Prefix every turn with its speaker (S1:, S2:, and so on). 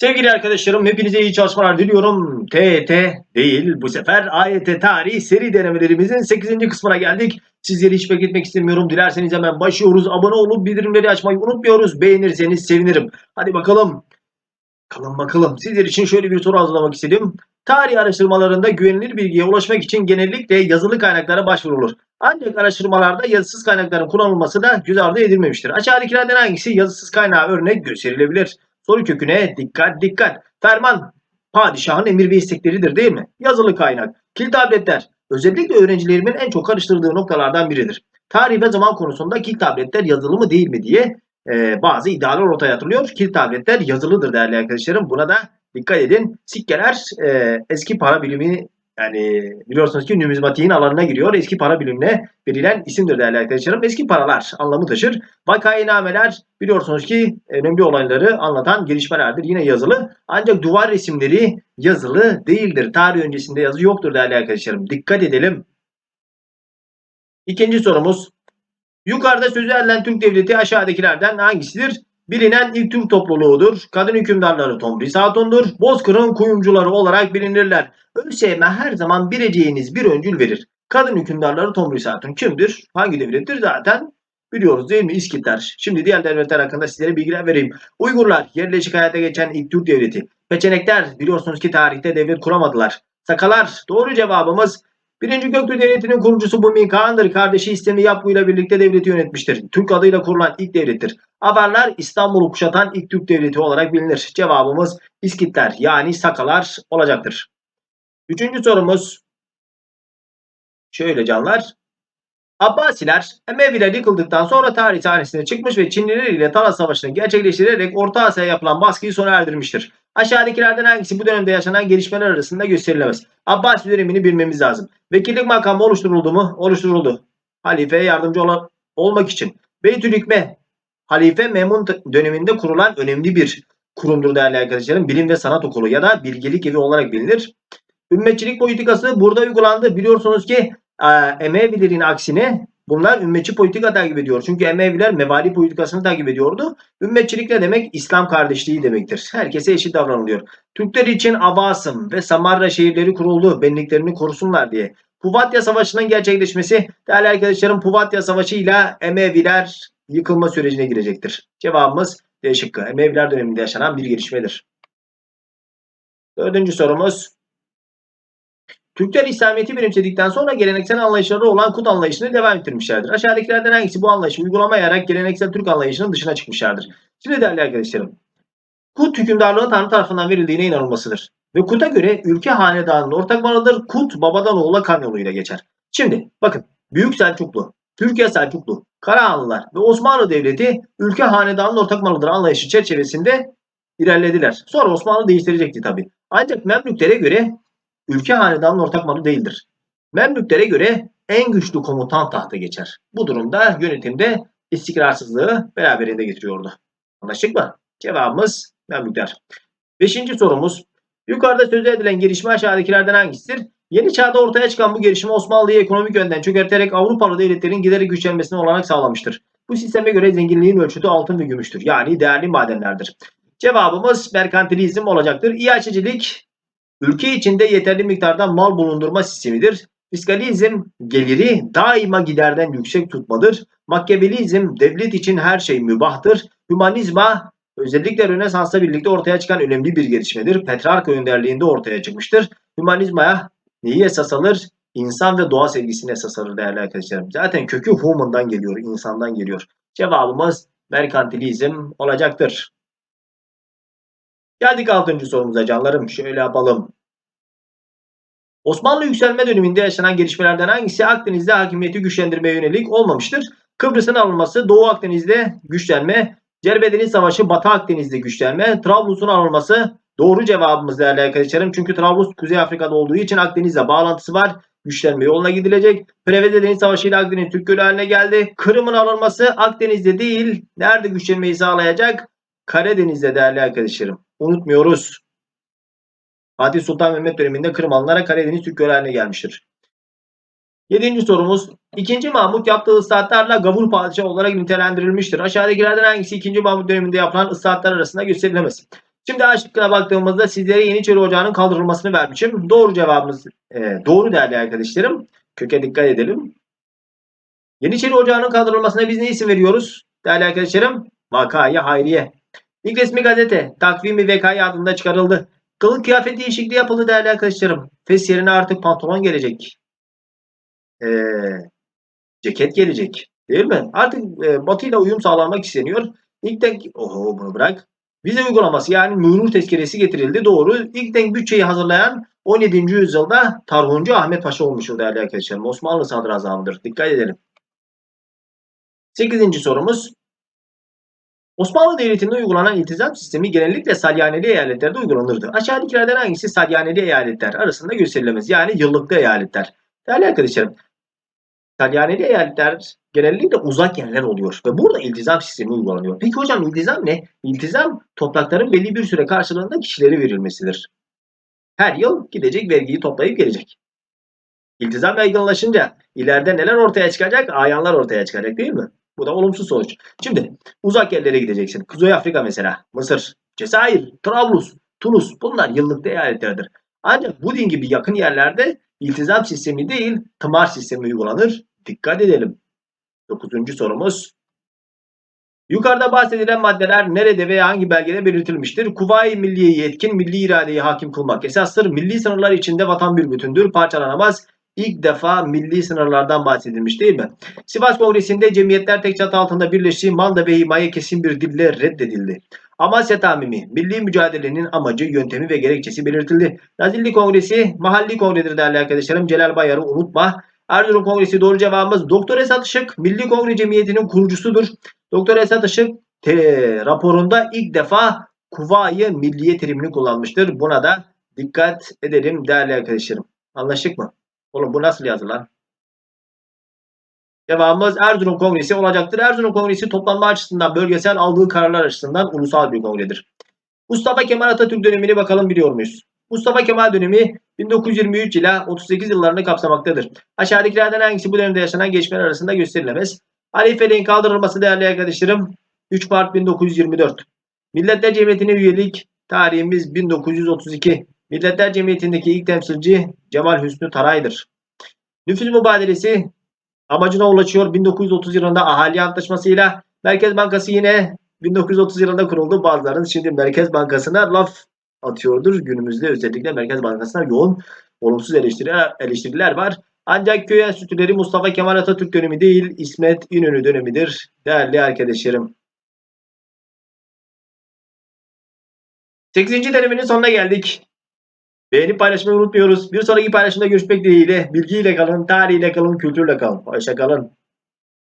S1: Sevgili arkadaşlarım hepinize iyi çalışmalar diliyorum. TET değil bu sefer AYT tarih seri denemelerimizin 8. kısmına geldik. Sizleri hiç bekletmek istemiyorum. Dilerseniz hemen başlıyoruz. Abone olup bildirimleri açmayı unutmuyoruz. Beğenirseniz sevinirim. Hadi bakalım. Bakalım bakalım. Sizler için şöyle bir soru hazırlamak istedim. Tarih araştırmalarında güvenilir bilgiye ulaşmak için genellikle yazılı kaynaklara başvurulur. Ancak araştırmalarda yazısız kaynakların kullanılması da göz ardı edilmemiştir. Aşağıdakilerden hangisi yazısız kaynağı örnek gösterilebilir? Soru köküne dikkat dikkat. Ferman padişahın emir ve istekleridir değil mi? Yazılı kaynak. Kil tabletler. Özellikle öğrencilerimin en çok karıştırdığı noktalardan biridir. Tarih ve zaman konusunda kil tabletler yazılı mı değil mi diye e, bazı iddialar ortaya atılıyor. Kil tabletler yazılıdır değerli arkadaşlarım. Buna da dikkat edin. Sikkeler e, eski para bilimi yani biliyorsunuz ki numizmatiğin alanına giriyor. Eski para bilimine verilen isimdir değerli arkadaşlarım. Eski paralar anlamı taşır. Vakainameler biliyorsunuz ki önemli olayları anlatan gelişmelerdir. Yine yazılı. Ancak duvar resimleri yazılı değildir. Tarih öncesinde yazı yoktur değerli arkadaşlarım. Dikkat edelim. İkinci sorumuz. Yukarıda sözü edilen Türk Devleti aşağıdakilerden hangisidir? Bilinen ilk Türk topluluğudur. Kadın hükümdarları Tomris Hatun'dur. Bozkır'ın kuyumcuları olarak bilinirler. ÖSYM her zaman bileceğiniz bir öncül verir. Kadın hükümdarları Tomris Hatun kimdir? Hangi devlettir? Zaten biliyoruz değil mi? İskitler. Şimdi diğer devletler hakkında sizlere bilgiler vereyim. Uygurlar yerleşik hayata geçen ilk Türk devleti. Peçenekler biliyorsunuz ki tarihte devlet kuramadılar. Sakalar doğru cevabımız Birinci Göktürk Devleti'nin kurucusu Bumi Kağan'dır. Kardeşi İstemi Yapgu ile birlikte devleti yönetmiştir. Türk adıyla kurulan ilk devlettir. Avarlar İstanbul'u kuşatan ilk Türk devleti olarak bilinir. Cevabımız İskitler yani Sakalar olacaktır. Üçüncü sorumuz şöyle canlar. Abbasiler Emeviler yıkıldıktan sonra tarih sahnesine çıkmış ve Çinliler ile Talas Savaşı'nı gerçekleştirerek Orta Asya'ya yapılan baskıyı sona erdirmiştir. Aşağıdakilerden hangisi bu dönemde yaşanan gelişmeler arasında gösterilemez? Abbasi dönemini bilmemiz lazım. Vekillik makamı oluşturuldu mu? Oluşturuldu. Halifeye yardımcı olan, olmak için. Beytülhükme Halife Memun döneminde kurulan önemli bir kurumdur değerli arkadaşlarım. Bilim ve sanat okulu ya da bilgelik evi olarak bilinir. Ümmetçilik politikası burada uygulandı. Biliyorsunuz ki Emevilerin aksine bunlar ümmetçi politika takip ediyor. Çünkü Emeviler mevali politikasını takip ediyordu. Ümmetçilik ne demek? İslam kardeşliği demektir. Herkese eşit davranılıyor. Türkler için Avasım ve Samarra şehirleri kuruldu. Benliklerini korusunlar diye. Puvatya Savaşı'nın gerçekleşmesi değerli arkadaşlarım Puvatya Savaşı ile Emeviler yıkılma sürecine girecektir. Cevabımız D şıkkı. Emeviler döneminde yaşanan bir gelişmedir. Dördüncü sorumuz. Türkler İslamiyet'i benimsedikten sonra geleneksel anlayışları olan Kut anlayışını devam ettirmişlerdir. Aşağıdakilerden hangisi bu anlayışı uygulamayarak geleneksel Türk anlayışının dışına çıkmışlardır? Şimdi değerli arkadaşlarım. Kut hükümdarlığı Tanrı tarafından verildiğine inanılmasıdır. Ve Kut'a göre ülke hanedanının ortak malıdır. Kut babadan oğula kan yoluyla geçer. Şimdi bakın Büyük Selçuklu, Türkiye Selçuklu, Karahanlılar ve Osmanlı Devleti ülke hanedanının ortak malıdır anlayışı çerçevesinde ilerlediler. Sonra Osmanlı değiştirecekti tabi. Ancak Memlüklere göre ülke hanedanının ortak malı değildir. Memlüklere göre en güçlü komutan tahta geçer. Bu durumda yönetimde istikrarsızlığı beraberinde getiriyordu. Anlaştık mı? Cevabımız Memlükler. Beşinci sorumuz. Yukarıda sözü edilen gelişme aşağıdakilerden hangisidir? Yeni çağda ortaya çıkan bu gelişme Osmanlı'yı ekonomik yönden çökerterek Avrupalı devletlerin giderek güçlenmesine olanak sağlamıştır. Bu sisteme göre zenginliğin ölçütü altın ve gümüştür. Yani değerli madenlerdir. Cevabımız merkantilizm olacaktır. İHçcilik ülke içinde yeterli miktarda mal bulundurma sistemidir. Fiskalizm geliri daima giderden yüksek tutmadır. Makyabelizm devlet için her şey mübahtır. Hümanizma özellikle Rönesans'la birlikte ortaya çıkan önemli bir gelişmedir. Petrarka önderliğinde ortaya çıkmıştır. Hümanizmaya neyi esas alır? İnsan ve doğa sevgisini esas alır değerli arkadaşlarım. Zaten kökü human'dan geliyor, insandan geliyor. Cevabımız merkantilizm olacaktır. Geldik 6. sorumuza canlarım. Şöyle yapalım. Osmanlı yükselme döneminde yaşanan gelişmelerden hangisi Akdeniz'de hakimiyeti güçlendirmeye yönelik olmamıştır? Kıbrıs'ın alınması, Doğu Akdeniz'de güçlenme, Cerbedel'in savaşı Batı Akdeniz'de güçlenme, Trablus'un alınması doğru cevabımız değerli arkadaşlarım. Çünkü Trablus Kuzey Afrika'da olduğu için Akdeniz'le bağlantısı var. Güçlenme yoluna gidilecek. Prevede Deniz Savaşı ile Akdeniz Türk Gölü haline geldi. Kırım'ın alınması Akdeniz'de değil. Nerede güçlenmeyi sağlayacak? Karadeniz'de değerli arkadaşlarım. Unutmuyoruz. Fatih Sultan Mehmet döneminde Kırım alınarak Karadeniz Türk Gölü haline gelmiştir. Yedinci sorumuz. İkinci Mahmut yaptığı ıslahatlarla gavur padişahı olarak nitelendirilmiştir. Aşağıdakilerden hangisi 2. Mahmut döneminde yapılan ıslahatlar arasında gösterilemez? Şimdi A baktığımızda sizlere Yeniçeri Ocağı'nın kaldırılmasını vermişim. Doğru cevabımız e, doğru değerli arkadaşlarım. Köke dikkat edelim. Yeniçeri Ocağı'nın kaldırılmasına biz ne isim veriyoruz? Değerli arkadaşlarım. Vakaya Hayriye. İlk resmi gazete takvimi Vekaya adında çıkarıldı. Kılık kıyafet değişikliği yapıldı değerli arkadaşlarım. Fes yerine artık pantolon gelecek. Ee, ceket gelecek. Değil mi? Artık e, Batı ile uyum sağlanmak isteniyor. İlk denk... Oho bunu bırak. Vize uygulaması yani mürur tezkeresi getirildi. Doğru. İlk denk bütçeyi hazırlayan 17. yüzyılda Tarhuncu Ahmet Paşa olmuştur değerli arkadaşlarım. Osmanlı sadrazamıdır. Dikkat edelim. 8. sorumuz. Osmanlı Devleti'nde uygulanan iltizam sistemi genellikle salyaneli eyaletlerde uygulanırdı. Aşağıdakilerden hangisi salyaneli eyaletler arasında gösterilemez? Yani yıllıklı eyaletler. Değerli arkadaşlarım, salyaneli eyaletler genellikle uzak yerler oluyor ve burada iltizam sistemi uygulanıyor. Peki hocam iltizam ne? İltizam toprakların belli bir süre karşılığında kişilere verilmesidir. Her yıl gidecek vergiyi toplayıp gelecek. İltizam yaygınlaşınca ileride neler ortaya çıkacak? Ayanlar ortaya çıkacak değil mi? Bu da olumsuz sonuç. Şimdi uzak yerlere gideceksin. Kuzey Afrika mesela, Mısır, Cezayir, Trablus, Tunus bunlar yıllıkta eyaletlerdir. Ancak bu din gibi yakın yerlerde iltizam sistemi değil tımar sistemi uygulanır. Dikkat edelim. Dokuzuncu sorumuz. Yukarıda bahsedilen maddeler nerede veya hangi belgede belirtilmiştir? Kuvayi milliyeyi yetkin, milli iradeyi hakim kılmak esastır. Milli sınırlar içinde vatan bir bütündür, parçalanamaz. İlk defa milli sınırlardan bahsedilmiş değil mi? Sivas Kongresi'nde cemiyetler tek çatı altında birleştiği manda ve himaye kesin bir dille reddedildi. Amasya Tamimi, milli mücadelenin amacı, yöntemi ve gerekçesi belirtildi. Nazilli Kongresi, mahalli kongredir değerli arkadaşlarım. Celal Bayar'ı unutma. Erzurum Kongresi doğru cevabımız. Doktor Esat Işık, Milli Kongre Cemiyeti'nin kurucusudur. Doktor Esat Işık te, raporunda ilk defa Kuvayi Milliye terimini kullanmıştır. Buna da dikkat edelim değerli arkadaşlarım. Anlaştık mı? Oğlum bu nasıl yazı lan? Cevabımız Erzurum Kongresi olacaktır. Erzurum Kongresi toplanma açısından bölgesel aldığı kararlar açısından ulusal bir kongredir. Mustafa Kemal Atatürk dönemini bakalım biliyor muyuz? Mustafa Kemal dönemi 1923 ila 38 yıllarını kapsamaktadır. Aşağıdakilerden hangisi bu dönemde yaşanan gelişmeler arasında gösterilemez? Halifeliğin kaldırılması değerli arkadaşlarım 3 Mart 1924. Milletler Cemiyeti'ne üyelik tarihimiz 1932. Milletler Cemiyeti'ndeki ilk temsilci Cemal Hüsnü Taray'dır. Nüfus mübadelesi amacına ulaşıyor. 1930 yılında ahali antlaşmasıyla Merkez Bankası yine 1930 yılında kuruldu. Bazılarınız şimdi Merkez Bankası'na laf atıyordur. Günümüzde özellikle Merkez Bankası'na yoğun olumsuz eleştiriler, eleştiriler var. Ancak köy enstitüleri Mustafa Kemal Atatürk dönemi değil, İsmet İnönü dönemidir. Değerli arkadaşlarım. 8. denemenin sonuna geldik. Beğenip paylaşmayı unutmuyoruz. Bir sonraki paylaşımda görüşmek dileğiyle. Bilgiyle kalın, tarihiyle kalın, kültürle kalın. Hoşça kalın.